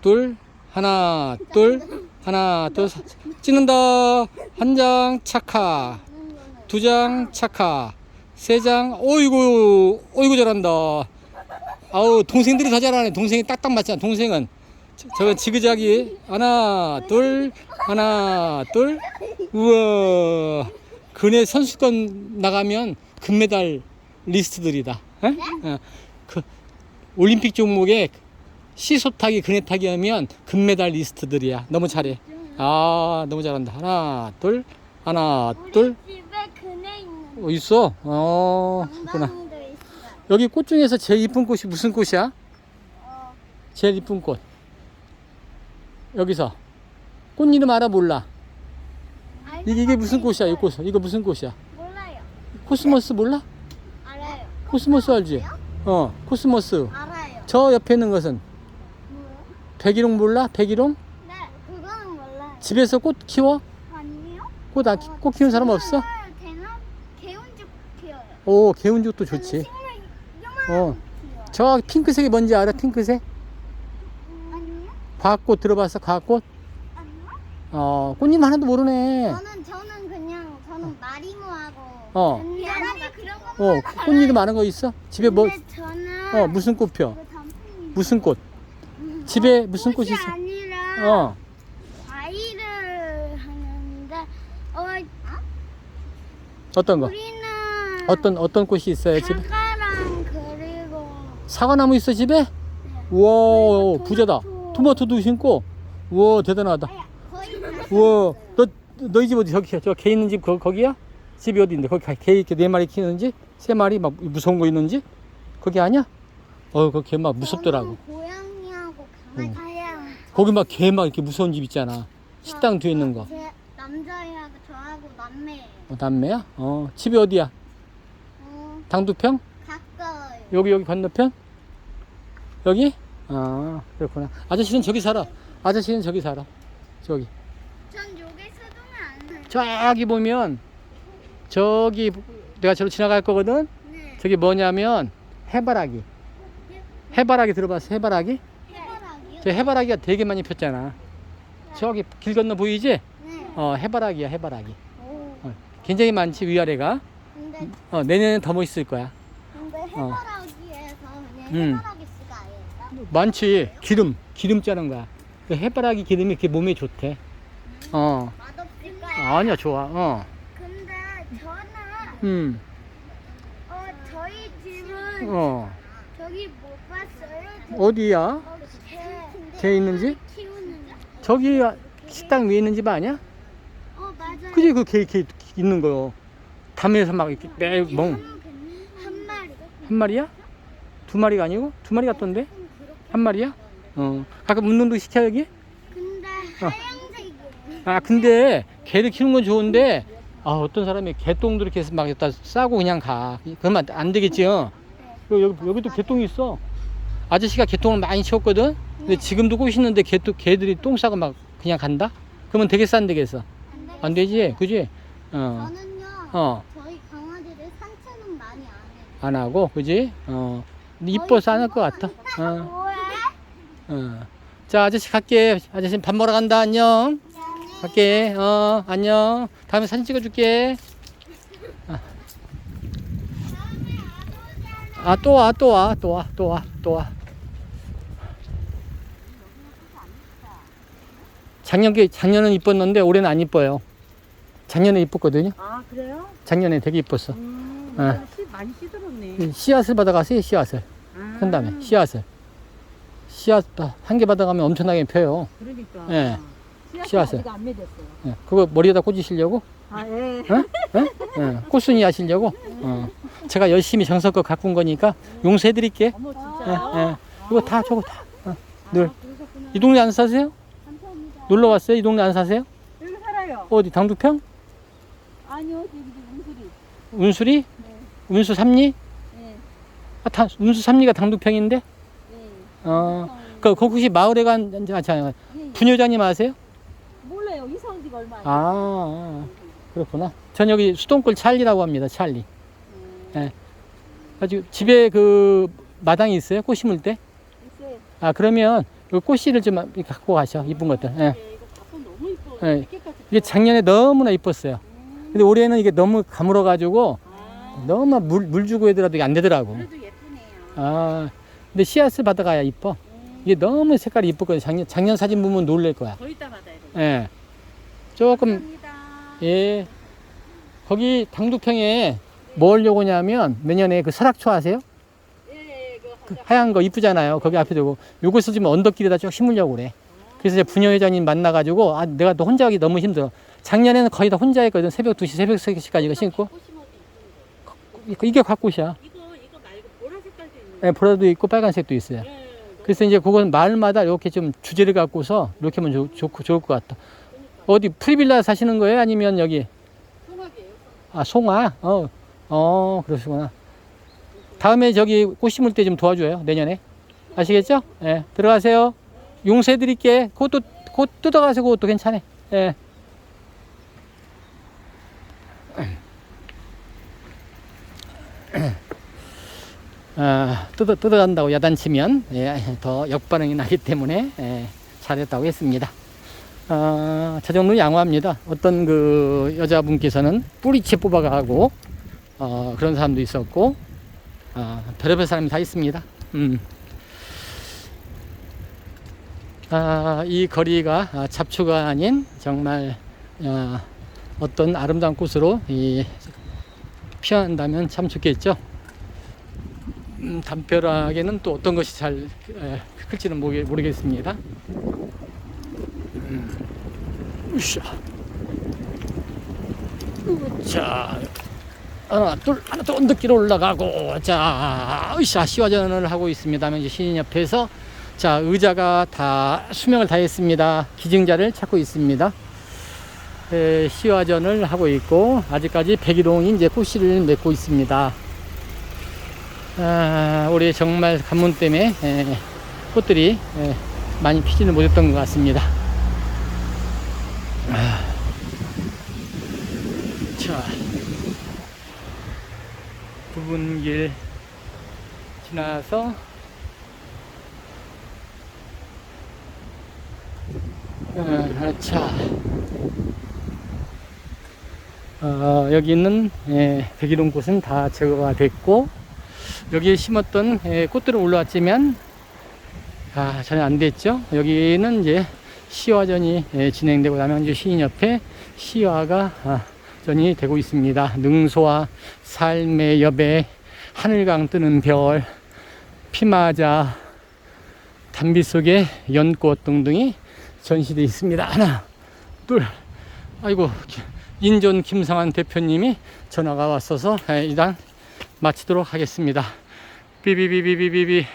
둘 하나 둘 하나 둘 사- 찍는다. 한 장 착하. 두 장 착하. 세 장 어이구 어이구 잘한다. 아우 동생들이 더 잘하네. 동생이 딱딱 맞잖아 동생은. 저- 저건 지그자기 하나 둘 하나 둘. 우와. 근해 선수권 나가면 금메달 리스트들이다. 에? 어, 그 올림픽 종목에 시소 타기, 그네 타기 하면 금메달 리스트들이야. 너무 잘해. 아, 너무 잘한다. 하나, 둘, 하나, 둘. 집에 그네 있는 어, 있어. 어, 그렇구나. 여기 꽃 중에서 제일 이쁜 꽃이 무슨 꽃이야? 어, 제일 이쁜 꽃. 여기서. 꽃 이름 알아 몰라. 알 이게, 이게 무슨 꽃이야? 이 꽃. 이거 무슨 꽃이야? 몰라요. 코스모스 몰라? 알아요. 코스모스 알지? 어, 코스모스. 알아요. 저 옆에 있는 것은? 백일홍 몰라? 백일홍? 네, 그거는 몰라요. 집에서 꽃 키워? 아니요? 꽃, 안, 키- 꽃 키우는 사람 없어? 대나 개운죽 피어요. 오, 개운죽도 좋지. 식물 어. 피어요. 저 핑크색이 뭔지 알아? 핑크색? 아니요? 과학꽃 들어봤어? 과학꽃? 아니요? 어, 꽃님 하나도 모르네. 저는 저는 그냥 저는 마리모하고 어. 그런 거 어, 꽃 이름 아는 거 있어? 집에 뭐, 근데 저는 어, 무슨 꽃 펴? 그 단풍이 무슨 꽃? 집에 무슨 꽃이 꽃이 있어? 아니라 어, 과일을 하는데 어 어떤 거? 우리는 어떤, 어떤 꽃이 있어요, 집에? 사과랑 그리고 사과나무 있어, 집에? 우와, 부자다. 토마토도 심고? 우와, 대단하다. 아야, 거의 다 우와, 너, 너희 집 어디, 저기, 저, 개 있는 집, 거, 거기야? 집이 어디인데? 거기 가- 개 이렇게 네 마리 키우는지? 세 마리? 막 무서운 거 있는지? 거기 아니야? 어, 거기 개막 무섭더라고. 저는 다양 거기 막 개 막 이렇게 무서운 집 있잖아. 식당 뒤에 있는 거. 제 남자애하고 저하고 남매예요 어, 남매야? 어, 집이 어디야? 어 당두평? 가까워요 여기, 여기 건너편? 여기? 아, 그렇구나. 아저씨는 저기 살아. 아저씨는 저기 살아. 저기. 전 요게 서동은 안 해요 저기 보면, 저기, 내가 저로 지나갈 거거든? 네 저기 뭐냐면, 해바라기. 해바라기 들어봤어? 해바라기? 저 해바라기가 되게 많이 폈잖아. 저기 길 건너 보이지? 네 어, 해바라기야, 해바라기. 오. 어, 굉장히 많지, 위아래가. 근데 어, 내년엔 더 멋있을 거야. 근데 어. 해바라기에서 그냥 음. 해바라기 씨가 아니에요? 많지. 기름, 기름 짜는 거야. 그 해바라기 기름이 이렇게 몸에 좋대. 어. 맛없을까요? 아니야, 좋아. 어. 근데 저는 음. 어 저희 집은 어. 저기 못 봤어요. 어디야? 어, 개, 개 있는지? 키우는. 저기 식당 위에 있는 집 아니야? 어 맞아요. 그지? 그 개 이렇게 있는 거요. 담에서 막 이렇게 매, 멍. 한 마리. 한 마리야? 두 마리가 아니고? 두 마리 같던데? 한 마리야? 어. 가끔 운동도 시켜, 여기? 근데 어. 하얀색이에요. 아, 근데 개를 키우는 건 좋은데, 아, 어떤 사람이 개똥도 이렇게 해서 막 여기다 싸고 그냥 가. 그러면 안 되겠지, 요 여기, 여기도 개똥이 있어. 아저씨가 개똥을 많이 치웠거든? 근데 지금도 꼬시는데 개, 개들이 똥 싸고 막 그냥 간다? 그러면 되게 싼 되겠어. 안 되지? 그지? 어, 저는요. 어, 저희 강아지를 산책은 많이 안 해요. 안 하고, 그지? 어. 이뻐서 안 할 것 같아. 어, 뭐해? 어. 자, 아저씨 갈게. 아저씨 밥 먹으러 간다. 안녕. 갈게. 어, 안녕. 다음에 사진 찍어줄게. 아. 아, 또 와, 또 와, 또 와, 또 와, 또 와. 작년에, 작년은 이뻤는데 올해는 안 이뻐요. 작년에 이뻤거든요. 아 그래요? 작년에 되게 이뻤어. 음, 네. 씨 많이 씻어놓네. 씨앗을 받아가세요, 씨앗을. 아, 한 다음에, 씨앗을. 씨앗 한 개 받아가면 엄청나게 펴요. 그러니까. 예. 씨앗이 씨앗을. 아직 안 맺었어요. 예, 그거 머리에다 꽂으시려고? 아 예. 어? 어? 예, 꽃순이 하시려고? 어. 제가 열심히 정성껏 가꾼 거니까 용서해 드릴게. 어머 예, 진짜요? 예. 이거 다 저거 다. 어. 늘. 아, 그러셨구나. 이 동네 안 사세요? 놀러 왔어요? 이 동네 안 사세요? 여기 살아요. 어디 당두평? 아니요 여기 문수리. 운수리? 네. 운수 삼리? 예. 아, 다, 운수 삼리가 당두평인데? 예. 어. 그, 그 혹시 마을에 간, 자, 자, 예, 예. 부녀자님 아세요? 몰라요 이사 온 지가 얼마 안 아, 아, 그렇구나. 전 여기 수동굴 찰리라고 합니다. 찰리. 됐어요. 예. 아주 집에 그 마당이 있어요? 꽃 심을 때? 있어요. 아, 그러면 그 꽃씨를 좀 갖고 가셔. 이쁜 것들. 예. 예. 예. 이게 작년에 너무나 이뻤어요. 근데 올해는 이게 너무 가물어가지고 아, 너무 물, 물 주고 해더라도 이게 안 되더라고. 아, 근데 씨앗을 받아가야 이뻐. 음, 이게 너무 색깔이 이쁘거든. 작년, 작년 사진 보면 놀랄 거야. 더 이따 받아야 돼. 예. 조금. 예. 거기 당두평에 뭐 하려고 하냐면 내년에 그 설악초 아세요? 그. 하얀 거 이쁘잖아요. 거기 앞에 두고 요것을 지금 언덕길에다 쭉 심으려고 그래. 그래서 이제 부녀회장님 만나가지고 아 내가 또 혼자 하기 너무 힘들어. 작년에는 거의 다 혼자 했거든. 새벽 2시, 새벽 3시까지 이거 이쁜데. 이거- 이게 곽꽃이야. 이거 이거 말고 보라 색깔도 있는. 예, 보라도 있고 빨간색도 있어요. 그래서 이제 그건 마을마다 이렇게 좀 주제를 갖고서 이렇게 하면 좋, 좋, 좋을 것 같다. 어디 프리빌라 사시는 거예요? 아니면 여기 소나기예요. 아 송아? 어, 어 그러시구나. 다음에 저기 꽃 심을 때 좀 도와줘요. 내년에 아시겠죠? 예, 들어가세요. 용서해 드릴게. 그것도 곧 뜯어가세요. 그것도 괜찮아. 예. 아, 뜯어, 뜯어간다고 야단치면 예, 더 역반응이 나기 때문에 예, 잘했다고 했습니다. 아, 자정로 양호합니다. 어떤 그 여자분께서는 뿌리채 뽑아가고 어, 그런 사람도 있었고 아, 별의별 사람이 다 있습니다. 음. 아, 이 거리가 아, 잡초가 아닌 정말 어, 어떤 아름다운 꽃으로 이, 피어난다면 참 좋겠죠. 음, 담벼락에는 또 어떤 것이 잘 에, 클지는 모르- 모르겠습니다. 으쌰. 자, 하나, 둘, 하나, 둘, 언덕길 올라가고, 자, 으쌰, 시화전을 하고 있습니다. 이제 시인 옆에서, 자, 의자가 다 수명을 다했습니다. 기증자를 찾고 있습니다. 에, 시화전을 하고 있고, 아직까지 백일홍이 이제 꽃씨를 맺고 있습니다. 아, 올해 정말 가뭄 때문에 에, 꽃들이 에, 많이 피지는 못했던 것 같습니다. 자, 부분 길 지나서 어, 자, 어, 여기 있는 예, 백일홍 꽃은 다 제거가 됐고 여기에 심었던 예, 꽃들은 올라왔지만 아, 전혀 안 됐죠. 여기는 이제 시화전이 예, 진행되고 남양주 시인 옆에 시화가 아, 전이 되고 있습니다. 능소와 삶의 여배, 하늘강 뜨는 별, 피마자, 단비 속에 연꽃 등등이 전시되어 있습니다. 하나, 둘, 아이고 인존 김상환 대표님이 전화가 왔어서 예, 이단 마치도록 하겠습니다. 비비비비비비비